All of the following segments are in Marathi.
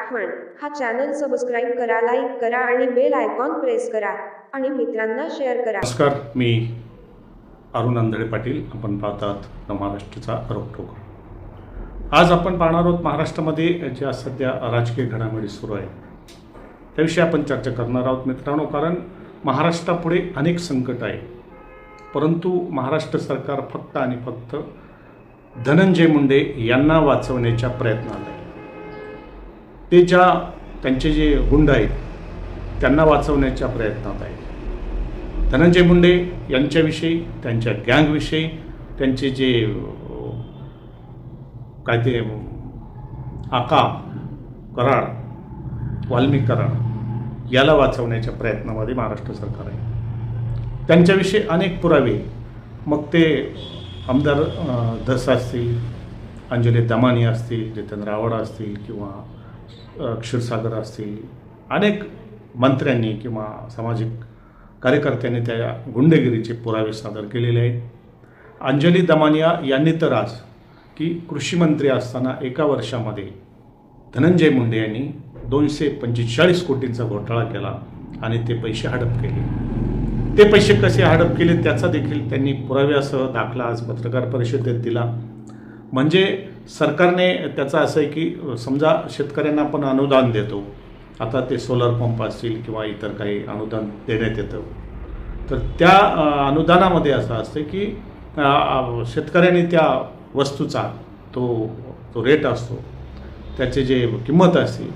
आठवण हा चॅनल सबस्क्राईब करा लाईक करा आणि बेल आयकॉन प्रेस करा आणि मित्रांना शेअर करा. नमस्कार मी अरुण आंधळे पाटील. आपण पाहतात महाराष्ट्राचा रोखोक आज आपण पाहणार आहोत महाराष्ट्रामध्ये ज्या सध्या राजकीय घडामोडी सुरू आहेत त्याविषयी आपण चर्चा करणार आहोत मित्रांनो कारण महाराष्ट्रापुढे अनेक संकट आहे परंतु महाराष्ट्र सरकार फक्त आणि फक्त धनंजय मुंडे यांना वाचवण्याच्या प्रयत्नात आहे. ते ज्या त्यांचे जे गुंड आहेत त्यांना वाचवण्याच्या प्रयत्नात आहेत. धनंजय मुंडे यांच्याविषयी त्यांच्या गँगविषयी त्यांचे जे काय ते आका कराड वाल्मिक कराड याला वाचवण्याच्या प्रयत्नामध्ये महाराष्ट्र सरकार आहे. त्यांच्याविषयी अनेक पुरावे मग ते आमदार धस असतील अंजली दमानी असतील जितेंद्र आवड असतील किंवा क्षीरसागर असतील अनेक मंत्र्यांनी किंवा सामाजिक कार्यकर्त्यांनी त्या गुंडगिरीचे पुरावे सादर केलेले आहेत. अंजली दमानिया यांनी तर आज की कृषीमंत्री असताना एका वर्षामध्ये धनंजय मुंडे यांनी दोनशे पंचेचाळीस कोटींचा घोटाळा केला आणि ते पैसे हडप केले. ते पैसे कसे हडप केले त्याचा देखील त्यांनी पुराव्यासह दाखला आज पत्रकार परिषदेत दिला. म्हणजे सरकारने त्याचं असं आहे की समजा शेतकऱ्यांना आपण अनुदान देतो. आता ते सोलर पंप असतील किंवा इतर काही अनुदान देण्यात येतं. तर त्या अनुदानामध्ये असं असतं की शेतकऱ्यांनी त्या वस्तूचा तो तो रेट असतो. त्याचे जे किंमत असते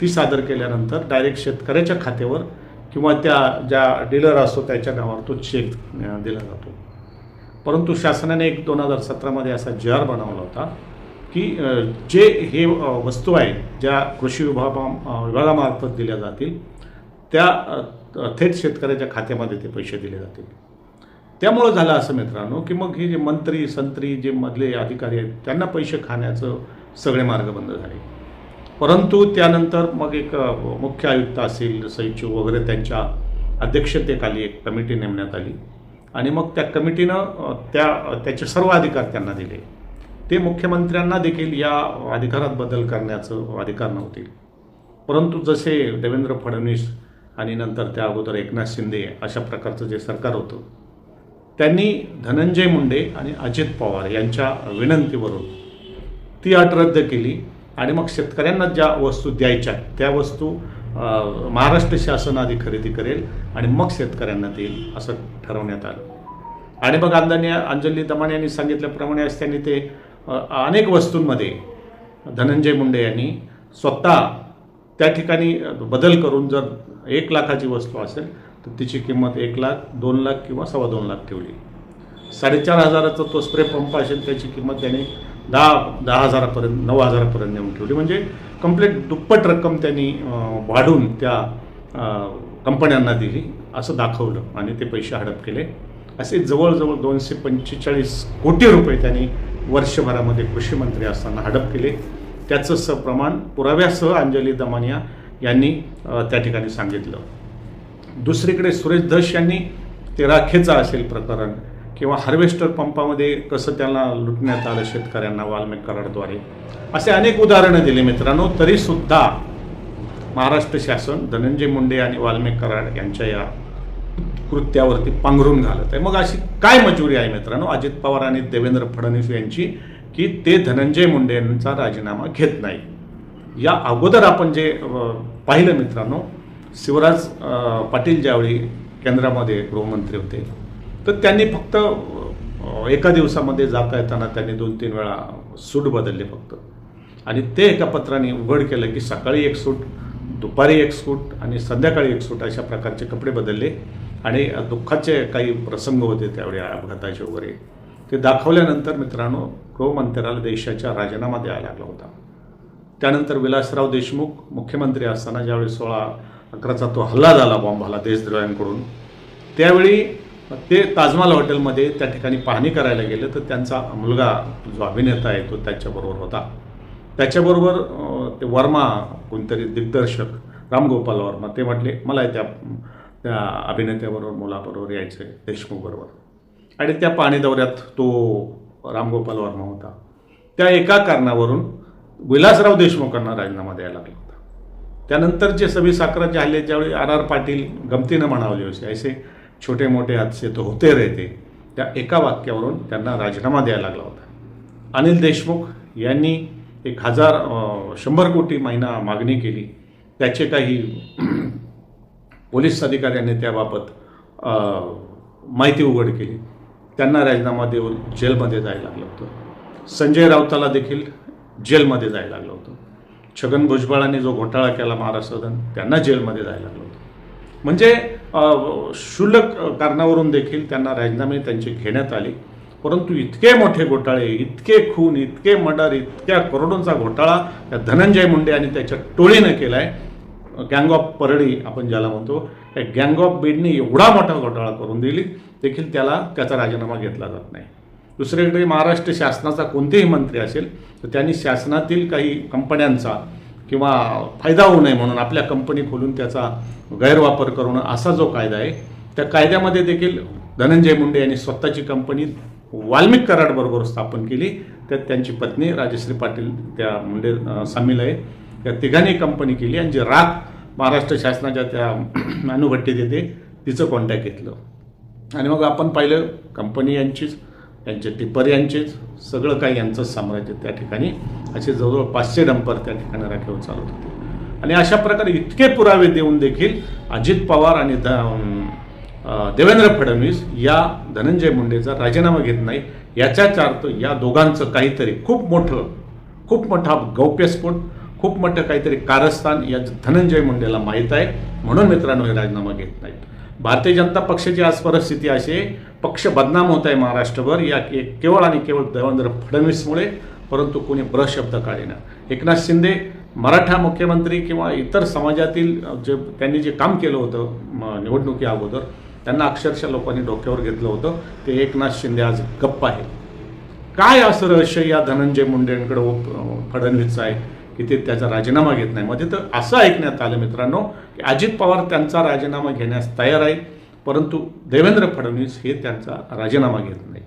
ती सादर केल्यानंतर डायरेक्ट शेतकऱ्याच्या खात्यावर किंवा त्या ज्या डीलर असतो त्याच्या नावावर तो चेक दिला जातो. परंतु शासनाने एक दोन हजार सतरामध्ये असा जहार बनवला होता की जे हे वस्तू आहेत ज्या कृषी विभागा विभागामार्फत दिल्या जातील त्या थेट शेतकऱ्याच्या खात्यामध्ये ते पैसे दिले जातील. त्यामुळं झालं असं मित्रांनो की मग हे जे मंत्री संत्री जे मधले अधिकारी आहेत त्यांना पैसे खाण्याचं सगळे मार्ग बंद झाले. परंतु त्यानंतर मग एक मुख्य आयुक्त असेल सचिव वगैरे त्यांच्या अध्यक्षतेखाली एक कमिटी नेमण्यात आली. आणि मग त्या कमिटीनं त्या त्याचे सर्व अधिकार त्यांना दिले. ते मुख्यमंत्र्यांना देखील या अधिकारात बदल करण्याचं अधिकार नव्हते. परंतु जसे देवेंद्र फडणवीस आणि नंतर त्या अगोदर एकनाथ शिंदे अशा प्रकारचं जे सरकार होतं त्यांनी धनंजय मुंडे आणि अजित पवार यांच्या विनंतीवरून ती अट रद्द केली आणि मग शेतकऱ्यांना ज्या वस्तू द्यायच्या त्या वस्तू महाराष्ट्र शासन आधी खरेदी करेल आणि मग शेतकऱ्यांना देईल असं ठरवण्यात आलं. आणि मग अंदाने अंजली दमाने यांनी सांगितल्याप्रमाणे आज त्यांनी ते अनेक वस्तूंमध्ये धनंजय मुंडे यांनी स्वतः त्या ठिकाणी बदल करून जर एक लाखाची वस्तू असेल तर तिची किंमत एक लाख दोन लाख किंवा सव्वा दोन लाख ठेवली. साडेचार हजाराचा तो स्प्रे पंप असेल त्याची किंमत त्याने दहा दहा हजारापर्यंत नऊ हजारापर्यंत नेऊन ठेवली. म्हणजे कंप्लीट दुप्पट रक्कम त्यांनी वाढून त्या कंपन्यांना दिली असं दाखवलं. आणि ते पैसे हडप केले. असे जवळजवळ दोनशे पंचेचाळीस कोटी रुपये त्यांनी वर्षभरामध्ये कृषी मंत्री असताना हडप केले. त्याचं स प्रमाण पुराव्यासह अंजली दमानिया यांनी त्या ठिकाणी सांगितलं. दुसरीकडे सुरेश धस यांनी ते राखेचं असेल प्रकरण किंवा हार्वेस्टर पंपामध्ये कसं त्यांना लुटण्यात आलं शेतकऱ्यांना वाल्मिक कराडद्वारे? असे अनेक उदाहरणं दिली मित्रांनो. तरीसुद्धा महाराष्ट्र शासन धनंजय मुंडे आणि वाल्मिक कराड यांच्या या कृत्यावरती पांघरून घालत आहे. मग अशी काय मजुरी आहे मित्रांनो? अजित पवार आणि देवेंद्र फडणवीस यांची की ते धनंजय मुंडे यांचा राजीनामा घेत नाही. या अगोदर आपण जे पाहिलं मित्रांनो शिवराज पाटील ज्यावेळी केंद्रामध्ये गृहमंत्री होते तर त्यांनी फक्त एका दिवसामध्ये जाता येताना त्यांनी दोन तीन वेळा सूट बदलले फक्त. आणि ते एका पत्राने उघड केलं की सकाळी एक सूट दुपारी एक सूट आणि संध्याकाळी एक सूट अशा प्रकारचे कपडे बदलले. आणि दुःखाचे काही प्रसंग होते त्यावेळी अपघाताचे वगैरे. ते दाखवल्यानंतर मित्रांनो गृहमंत्र्याला देशाच्या राजीनामा द्यायला लागला होता. त्यानंतर विलासराव देशमुख मुख्यमंत्री असताना ज्यावेळी सोळा अकराचा तो हल्ला झाला बॉम्ब हल्ला देशद्रोह्यांकडून त्यावेळी ते ताजमहाल हॉटेलमध्ये त्या ठिकाणी पाहणी करायला गेले तर त्यांचा मुलगा जो अभिनेता आहे तो त्याच्याबरोबर होता. त्याच्याबरोबर ते वर्मा कोणतरी दिग्दर्शक रामगोपाल वर्मा ते म्हटले मला त्या त्या अभिनेत्याबरोबर मुलाबरोबर यायचं आहे देशमुखबरोबर. आणि त्या पाणी दौऱ्यात तो रामगोपाल वर्मा होता. त्या एका कारणावरून विलासराव देशमुखांना राजीनामा द्यायला लागला होता. त्यानंतरचे सभी साखराचे हल्ले ज्यावेळी आर आर पाटील गमतीनं म्हणावले होते ऐसे छोटे मोठे हादसे तो होते रहते. त्या एका वाक्यावरून त्यांना राजीनामा द्यायला लागला होता. अनिल देशमुख यांनी एक हजार शंभर कोटी महिना मागणी केली. त्याचे काही पोलीस अधिकाऱ्यांनी त्याबाबत माहिती उघड केली. त्यांना राजीनामा देऊन जेलमध्ये जायला लागलं होतं. संजय राऊताला देखील जेलमध्ये जायला लागलं होतं. छगन भुजबळांनी जो घोटाळा केला महाराष्ट्रात त्यांना जेलमध्ये जायला लागलं होतं. म्हणजे क्षुल्लक कारणावरून देखील त्यांना राजीनामे त्यांचे घेण्यात आले. परंतु इतके मोठे घोटाळे इतके खून इतके मर्डर इतक्या करोडोंचा घोटाळा त्या धनंजय मुंडे आणि त्याच्या टोळीनं केला आहे गँग ऑफ परळी आपण ज्याला म्हणतो त्या गँग ऑफ बीडने एवढा मोठा घोटाळा करून दिली देखील त्याला त्याचा राजीनामा घेतला जात नाही. दुसरीकडे महाराष्ट्र शासनाचा कोणतेही मंत्री असेल तर त्यांनी शासनातील काही कंपन्यांचा किंवा फायदा होऊ नये म्हणून आपल्या कंपनी खोलून त्याचा गैरवापर करणं असा जो कायदा आहे त्या कायद्यामध्ये देखील धनंजय मुंडे यांनी स्वतःची कंपनी वाल्मिक कराडबरोबर स्थापन केली. त्यात त्यांची पत्नी राजश्री पाटील त्या मुंडे सामील आहे त्या तिघांनी कंपनी केली आणि जे राख महाराष्ट्र शासनाच्या त्या अनुभट्टीत येते तिचं कॉन्टॅक्ट घेतलं. आणि मग आपण पाहिलं कंपनी यांचीच यांचे टिप्पर यांचेच सगळं काही यांचंच साम्राज्य त्या ठिकाणी असे जवळजवळ पाचशे डंपर त्या ठिकाणी राखीव चालत होते. आणि अशा प्रकारे इतके पुरावे देऊन देखील अजित पवार आणि द- देवेंद्र फडणवीस या धनंजय मुंडेचा राजीनामा घेत नाही. याच्याच अर्थ या दोघांचं काहीतरी खूप मोठं खूप मोठा गौप्यस्फोट खूप मोठं काहीतरी कारस्थान या धनंजय मुंडेला माहीत आहे. म्हणून मित्रांनो हे राजीनामा घेत नाहीत. भारतीय जनता पक्षाची आज परिस्थिती अशी पक्ष बदनाम होत आहे महाराष्ट्रभर. या के केवळ आणि केवळ देवेंद्र फडणवीसमुळे परंतु कोणी ब्र शब्द काढेना एकनाथ शिंदे मराठा मुख्यमंत्री किंवा इतर समाजातील जे त्यांनी जे काम केलं होतं निवडणुकी अगोदर त्यांना अक्षरशः लोकांनी डोक्यावर घेतलं होतं. ते एकनाथ शिंदे आज गप्प आहे काय असं रहस्य या धनंजय मुंडेंकडे व- फडणवीसचं आहे की ते त्याचा राजीनामा घेत नाही. मध्ये तर असं ऐकण्यात आलं मित्रांनो की अजित पवार त्यांचा राजीनामा घेण्यास तयार आहे परंतु देवेंद्र फडणवीस हे त्यांचा राजीनामा घेत नाही.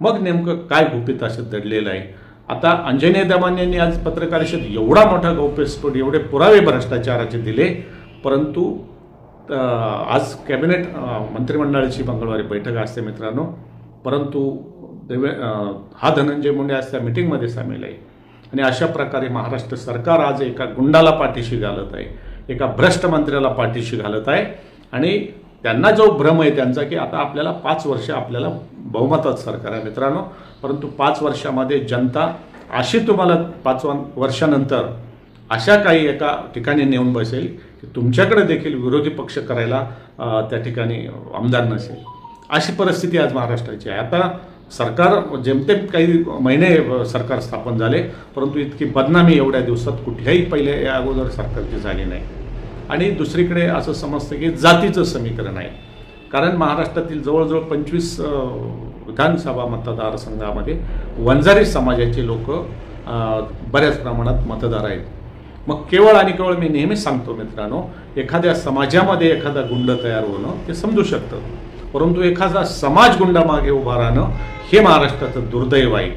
मग नेमकं काय गुपित असं दडलेलं आहे? आता अंजनी दमान यांनी आज पत्रकारिषेत एवढा मोठा गौप्यस्फोट एवढे पुरावे भ्रष्टाचाराचे दिले परंतु आज कॅबिनेट मंत्रिमंडळाची मंगळवारी बैठक असते मित्रांनो परंतु देवे हा धनंजय मुंडे आज त्या मिटिंगमध्ये सामील आहे. आणि अशा प्रकारे महाराष्ट्र सरकार आज एका गुंडाला पाठीशी घालत आहे एका भ्रष्ट मंत्र्याला पाठीशी घालत आहे. आणि त्यांना जो भ्रम आहे त्यांचा की आता आपल्याला पाच वर्ष आपल्याला बहुमतात सरकार आहे मित्रांनो. परंतु पाच वर्षामध्ये जनता अशी तुम्हाला पाच वर्षानंतर अशा काही एका ठिकाणी नेऊन बसेल की तुमच्याकडे देखील विरोधी पक्ष करायला त्या ठिकाणी आमदार नसेल. अशी परिस्थिती आज महाराष्ट्राची आहे. आता सरकार जेमतेम काही महिने सरकार स्थापन झाले परंतु इतकी बदनामी एवढ्या दिवसात कुठल्याही पहिले या अगोदर सरकारची झाली नाही. आणि दुसरीकडे असं समजतं की जातीचं समीकरण आहे. कारण महाराष्ट्रातील जवळजवळ पंचवीस विधानसभा मतदारसंघामध्ये वंजारी समाजाचे लोक बऱ्याच प्रमाणात मतदार आहेत. मग केवळ आणि केवळ मी नेहमीच सांगतो मित्रांनो एखाद्या समाजामध्ये एखादा गुंड तयार होणं ते समजू शकतं. परंतु एखादा समाज गुंडामागे उभा राहणं हे महाराष्ट्राचं दुर्दैव आहे.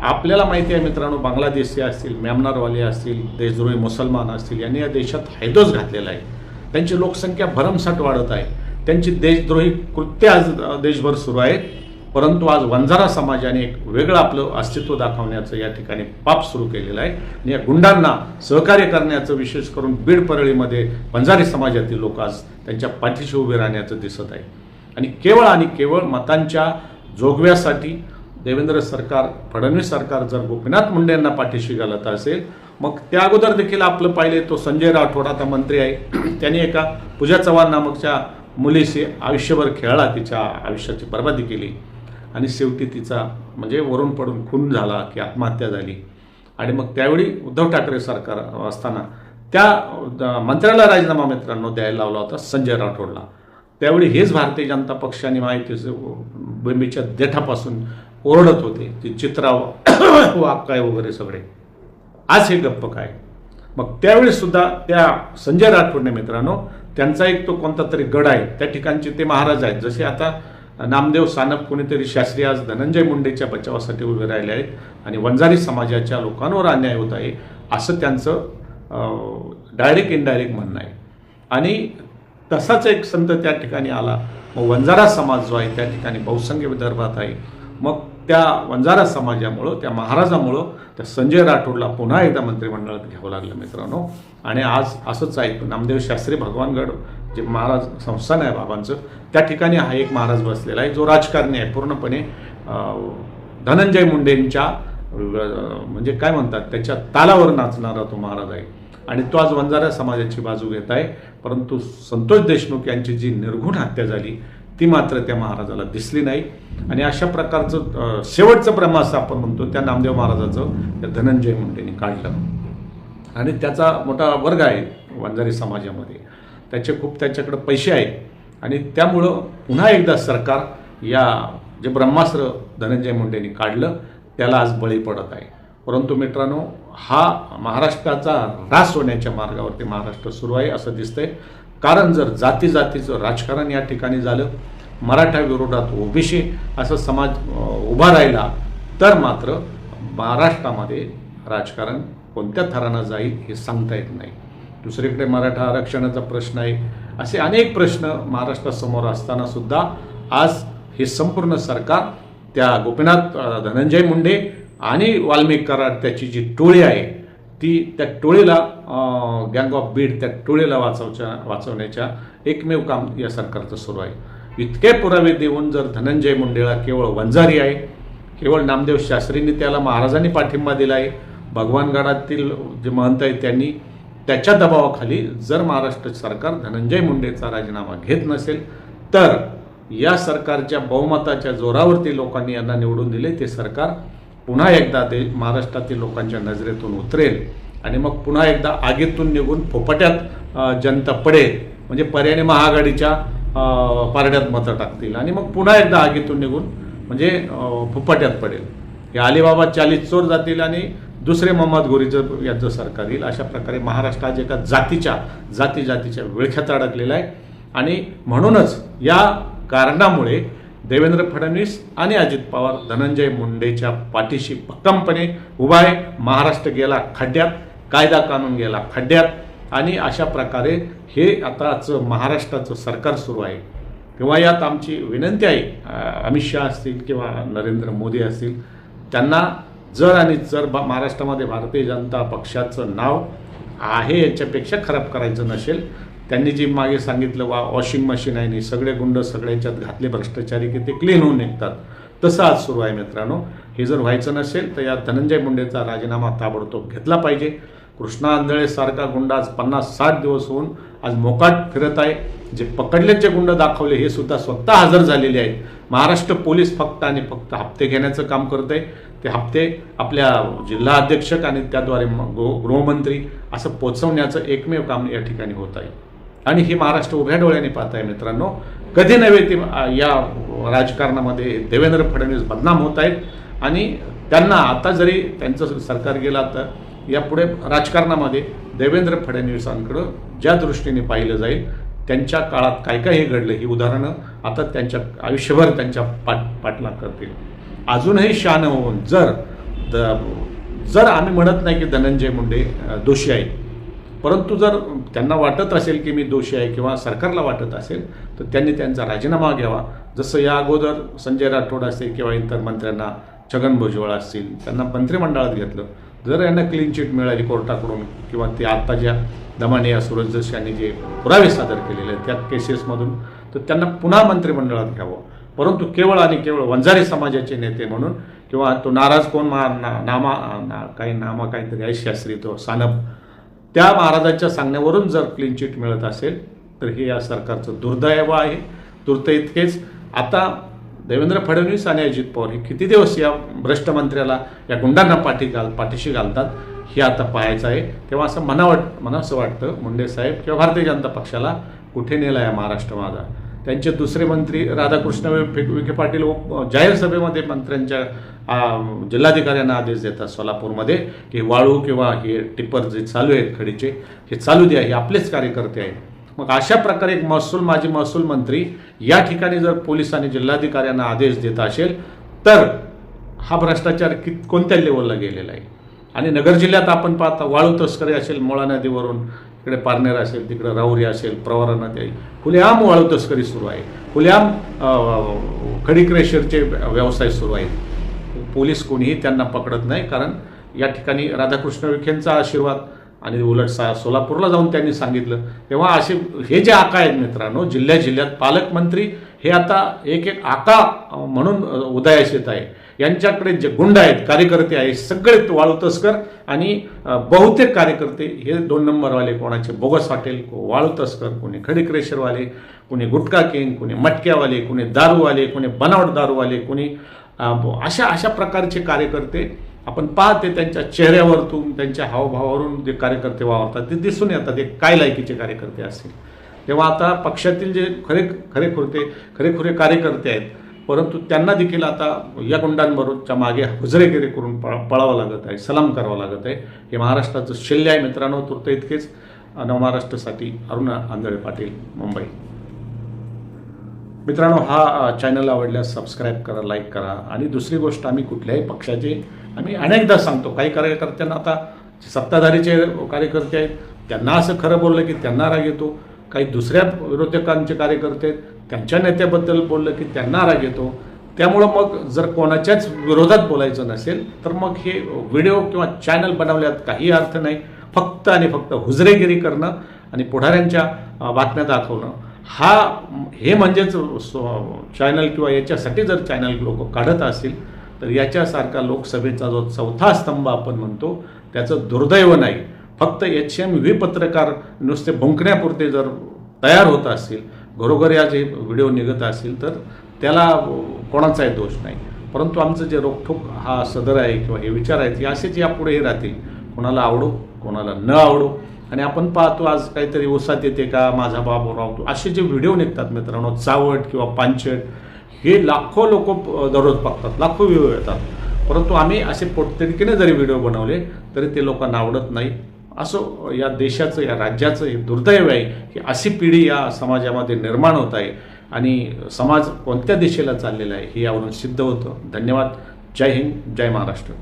आपल्याला माहिती आहे मित्रांनो बांगलादेशी असतील म्यानमारवाले असतील देशद्रोही मुसलमान असतील यांनी या देशात हैदोस घातलेला आहे. त्यांची लोकसंख्या भरमसाठ वाढत आहे. त्यांची देशद्रोही कृत्य आज देशभर सुरू आहेत परंतु आज वंजारा समाजाने एक वेगळं आपलं अस्तित्व दाखवण्याचं या ठिकाणी पाप सुरू केलेलं आहे. आणि या गुंडांना सहकार्य करण्याचं विशेष करून बीड परळीमध्ये वंजारी समाजातील लोक आज त्यांच्या पाठीशी उभे राहण्याचं दिसत आहे. आणि केवळ आणि केवळ मतांच्या जोगव्यासाठी देवेंद्र सरकार फडणवीस सरकार जर गोपीनाथ मुंडे यांना पाठीशी घालत असेल मग त्या अगोदर देखील आपलं पाहिले तो संजय राठोड आता मंत्री आहे. त्यांनी एका पूजा चव्हाण नामकच्या मुलीशी आयुष्यभर खेळला तिच्या आयुष्याची बर्बादी केली. आणि शेवटी तिचा म्हणजे वरून पडून खून झाला की आत्महत्या झाली. आणि मग त्यावेळी उद्धव ठाकरे सरकार असताना त्या मंत्र्याला राजीनामा मित्रांनो द्यायला लावला होता संजय राठोडला. त्यावेळी हेच भारतीय जनता पक्षाने माहितीचं भूमीच्या देठापासून ओरडत होते ते चित्रा वाक्काय वगैरे सगळे. आज हे गप्प काय? मग त्यावेळी सुद्धा त्या संजय राठोडने मित्रांनो त्यांचा एक तो कोणता तरी गड आहे त्या ठिकाणचे ते महाराज आहेत. जसे आता नामदेव सानप कोणीतरी शास्त्री आज धनंजय मुंडेच्या बचावासाठी उभे राहिले आहेत आणि वंजारी समाजाच्या लोकांवर अन्याय होत आहे असं त्यांचं डायरेक्ट इनडायरेक्ट म्हणणं आहे. आणि तसाच एक संत त्या ठिकाणी आला. मग वंजारा समाज जो आहे त्या ठिकाणी बहुसंख्य विदर्भात आहे. मग त्या वंजारा समाजामुळं त्या महाराजामुळं त्या संजय राठोडला पुन्हा एकदा मंत्रिमंडळात घ्यावं लागलं मित्रांनो. आणि आज असंच आहे नामदेव शास्त्री भगवानगड जे महाराज संस्थान आहे बाबांचं त्या ठिकाणी हा एक महाराज बसलेला आहे. जो राजकारणी आहे पूर्णपणे धनंजय मुंडेंच्या म्हणजे काय म्हणतात त्याच्या तालावर नाचणारा तो महाराज आहे. आणि तो आज वंजारा समाजाची बाजू घेत आहे. परंतु संतोष देशमुख यांची जी निर्घुण हत्या झाली ती मात्र त्या महाराजाला दिसली नाही. आणि अशा प्रकारचं शेवटचं प्रमास आपण म्हणतो त्या नामदेव महाराजाचं त्या धनंजय मुंडेंनी काढलं. आणि त्याचा मोठा वर्ग आहे वंजारी समाजामध्ये. त्याचे खूप त्याच्याकडे पैसे आहेत. आणि त्यामुळं पुन्हा एकदा सरकार या जे ब्रह्मास्त्र धनंजय मुंडेंनी काढलं त्याला आज बळी पडत आहे. परंतु मित्रांनो हा महाराष्ट्राचा ऱ्हास होण्याच्या मार्गावरती महाराष्ट्र सुरू आहे असं दिसतंय. कारण जर जाती जातीचं राजकारण या ठिकाणी झालं मराठा विरोधात ओबीसी असा समाज उभा राहिला तर मात्र महाराष्ट्रामध्ये राजकारण कोणत्या थरानं जाईल हे सांगता येत नाही. दुसरीकडे मराठा आरक्षणाचा प्रश्न आहे. असे अनेक प्रश्न महाराष्ट्रासमोर असताना सुद्धा आज हे संपूर्ण सरकार त्या गोपीनाथ धनंजय मुंडे आणि वाल्मिक कराड त्याची जी टोळी आहे ती त्या टोळीला गँग ऑफ बीड त्या टोळीला वाचवच्या वाचवण्याच्या एकमेव काम या सरकारचं सुरू आहे. इतके पुरावे देऊन जर धनंजय मुंडेला केवळ वंजारी आहे केवळ नामदेव शास्त्रींनी त्याला महाराजांनी पाठिंबा दिला आहे भगवानगडातील जे महंत आहेत त्यांनी त्याच्या दबावाखाली जर महाराष्ट्र सरकार धनंजय मुंडेचा राजीनामा घेत नसेल तर या सरकारच्या बहुमताच्या जोरावरती लोकांनी यांना निवडून दिले ते सरकार पुन्हा एकदा ते महाराष्ट्रातील लोकांच्या नजरेतून उतरेल आणि मग पुन्हा एकदा आगीतून निघून फोपट्यात जनता पडेल. म्हणजे पर्याने महाआघाडीच्या पारड्यात मतं टाकतील. आणि मग पुन्हा एकदा आगीतून निघून म्हणजे फुपट्यात पडेल. हे अलिबाबा चालीस चोर जातील आणि दुसरे मोहम्मद गोरीचं यांचं सरकार येईल. अशा प्रकारे महाराष्ट्र आज एका जातीच्या जाती जातीच्या विळख्यात अडकलेला आहे. आणि म्हणूनच या कारणामुळे देवेंद्र फडणवीस आणि अजित पवार धनंजय मुंडेच्या पाठीशी भक्कमपणे उभा आहे. महाराष्ट्र गेला खड्ड्यात कायदा कानून गेला खड्ड्यात आणि अशा प्रकारे हे आताचं महाराष्ट्राचं सरकार सुरू आहे. किंवा यात आमची विनंती आहे अमित शहा असतील किंवा नरेंद्र मोदी असतील त्यांना जर आणि जर बा महाराष्ट्रामध्ये भारतीय जनता पक्षाचं नाव आहे याच्यापेक्षा खराब करायचं नसेल त्यांनी जे मागे सांगितलं वा वॉशिंग मशीन आहे नाही सगळे गुंड सगळ्याच्यात घातले भ्रष्टाचारी की ते क्लीन होऊन निघतात. तसं आज सुरू आहे मित्रांनो. हे जर व्हायचं नसेल तर या धनंजय मुंडेचा राजीनामा ताबडतोब घेतला पाहिजे. कृष्णा आंधळे सारखा गुंड आज पन्नास साठ दिवस होऊन आज मोकाट फिरत आहे. जे पकडलेचे गुंड दाखवले हे सुद्धा स्वतः हजर झालेले आहेत. महाराष्ट्र पोलीस फक्त आणि फक्त हप्ते घेण्याचं काम करत आहे. ते हप्ते आपल्या जिल्हा अध्यक्षक आणि त्याद्वारे म- गृहमंत्री असं पोचवण्याचं एकमेव काम या ठिकाणी होत आहे. आणि हे महाराष्ट्र उभ्या डोळ्याने पाहत आहे मित्रांनो. कधी नव्हे ते या राजकारणामध्ये देवेंद्र फडणवीस बदनाम होत आहेत. आणि त्यांना आता जरी त्यांचं सरकार गेला तर यापुढे राजकारणामध्ये देवेंद्र फडणवीसांकडं ज्या दृष्टीने पाहिलं जाईल त्यांच्या काळात काय काय हे घडलं ही उदाहरणं आता त्यांच्या आयुष्यभर त्यांच्या पाठ पाठलाग करतील. अजूनही शान होऊन जर द जर आम्ही म्हणत नाही की धनंजय मुंडे दोषी आहेत परंतु जर त्यांना वाटत असेल की मी दोषी आहे किंवा सरकारला वाटत असेल तर त्यांनी त्यांचा राजीनामा घ्यावा. जसं या अगोदर संजय राठोड असतील किंवा इतर मंत्र्यांना छगन भुजबळ असतील त्यांना मंत्रिमंडळात घेतलं. जर यांना क्लीन चिट मिळाली कोर्टाकडून किंवा ते आत्ता ज्या दमाने या सूरज जोशी यांनी जे पुरावे सादर केलेले आहेत त्या केसेसमधून तर त्यांना पुन्हा मंत्रिमंडळात घ्यावं. परंतु केवळ आणि केवळ वंजारी समाजाचे नेते म्हणून किंवा तो नाराज कोण मा ना, नामा ना, काही नामा काहीतरी आहे शास्त्री तो सानप त्या महाराजांच्या सांगण्यावरून जर क्लीन चिट मिळत असेल तर हे या सरकारचं दुर्दैव आहे. दुर्द इतकेच. आता देवेंद्र फडणवीस आणि अजित पवार हे किती दिवस या भ्रष्ट मंत्र्याला या गुंडांना पाठी घाल पाठीशी घालतात हे आता पाहायचं आहे. तेव्हा असं मना वाट मला असं वाटतं मुंडे साहेब किंवा भारतीय जनता पक्षाला कुठे नेला आहे महाराष्ट्र माझा? त्यांचे दुसरे मंत्री राधाकृष्ण विखे पाटील व- जाहीर सभेमध्ये मंत्र्यांच्या जिल्हाधिकाऱ्यांना आदेश देतात सोलापूरमध्ये की वाळू किंवा हे टिप्पर जे चालू आहेत खडीचे हे चालू द्या हे आपलेच कार्यकर्ते आहेत. मग अशा प्रकारे एक महसूल माजी महसूल मंत्री या ठिकाणी जर पोलीस आणि जिल्हाधिकाऱ्यांना आदेश देत असेल तर हा भ्रष्टाचार कि कोणत्या लेवलला गेलेला आहे? आणि नगर जिल्ह्यात आपण पाहता वाळू तस्करी असेल मुळा नदीवरून इकडे पारनेर असेल तिकडे राहुरी असेल प्रवरा नदी खुलेआम वाळू तस्करी सुरू आहे. खुलेआम खडीक्रेशरचे व्यवसाय सुरू आहेत. पोलीस कोणीही त्यांना पकडत नाही कारण या ठिकाणी राधाकृष्ण विखेंचा आशीर्वाद आणि उलट सा सोलापूरला जाऊन त्यांनी सांगितलं. तेव्हा असे हे जे आका आहेत मित्रांनो जिल्ह्या जिल्ह्यात पालकमंत्री हे आता एक एक आका म्हणून उदयास येत आहे. यांच्याकडे जे गुंड आहेत कार्यकर्ते आहेत सगळे वाळू तस्कर आणि बहुतेक कार्यकर्ते हे दोन नंबरवाले कोणाचे बोगस हॉटेल वाळू तस्कर कोणी खडीक्रेशरवाले कोणी गुटखा किंग कोणी मटक्यावाले कोणी दारूवाले कोणी बनावट दारूवाले कोणी अशा अशा प्रकारचे कार्यकर्ते आपण पाहते त्यांच्या चेहऱ्यावरतून त्यांच्या हावभावावरून जे कार्यकर्ते वावरतात ते दिसून येतात. ते काय लायकीचे कार्यकर्ते असतील. तेव्हा आता पक्षातील जे खरे खरेखुरते खरेखुरे कार्यकर्ते आहेत परंतु त्यांना देखील आता या गुंडांबरोबरच्या मागे हुजरेगिरी करून पळ पळावं लागत आहे सलाम करावं लागत आहे. हे महाराष्ट्राचं शल्य आहे मित्रांनो तुर्त इतकेच. नवमहाराष्ट्रासाठी अरुणा आंधळे पाटील मुंबई. मित्रांनो हा चॅनल आवडल्यास सबस्क्राईब करा लाईक करा. आणि दुसरी गोष्ट आम्ही कुठल्याही पक्षाचे आम्ही अनेकदा सांगतो काही कार्यकर्त्यांना आता सत्ताधारीचे कार्यकर्ते आहेत त्यांना असं खरं बोललं की त्यांना राग येतो. काही दुसऱ्या विरोधकांचे कार्यकर्ते आहेत त्यांच्या नेत्याबद्दल बोललं की त्यांना राग येतो. त्यामुळं मग जर कोणाच्याच विरोधात बोलायचं नसेल तर मग हे व्हिडिओ किंवा चॅनल बनवल्यात काही अर्थ नाही. फक्त आणि फक्त हुजरेगिरी करणं आणि पुढाऱ्यांच्या बातम्या दाखवणं. हा हे म्हणजेच चॅनल किंवा याच्यासाठी जर चॅनल लोक काढत असतील तर याच्यासारखा लोकसभेचा जो चौथा स्तंभ आपण म्हणतो त्याचं दुर्दैव नाही. फक्त एच एम व्ही पत्रकार नुसते भुंकण्यापुरते जर तयार होत असतील घरोघरी आज हे व्हिडिओ निघत असतील तर त्याला कोणाचाही दोष नाही. परंतु आमचं जे रोखठोक हा सदर आहे किंवा हे विचार आहेत हे असेच यापुढेही राहतील. कोणाला आवडो कोणाला न आवडो. आणि आपण पाहतो आज काहीतरी ओसात येते का माझा बाप रावतो असे जे व्हिडिओ निघतात मित्रांनो चावट किंवा पांचट हे लाखो लोक दररोज बघतात लाखो व्ह्यू येतात. परंतु आम्ही असे पोटतिडकीने जरी व्हिडिओ बनवले तरी ते लोकांना आवडत नाही. असं या देशाचं या राज्याचं हे दुर्दैव आहे की अशी पिढी या समाजामध्ये निर्माण होत आहे. आणि समाज कोणत्या दिशेला चाललेला आहे हे यावरून सिद्ध होतं. धन्यवाद. जय हिंद. जय महाराष्ट्र.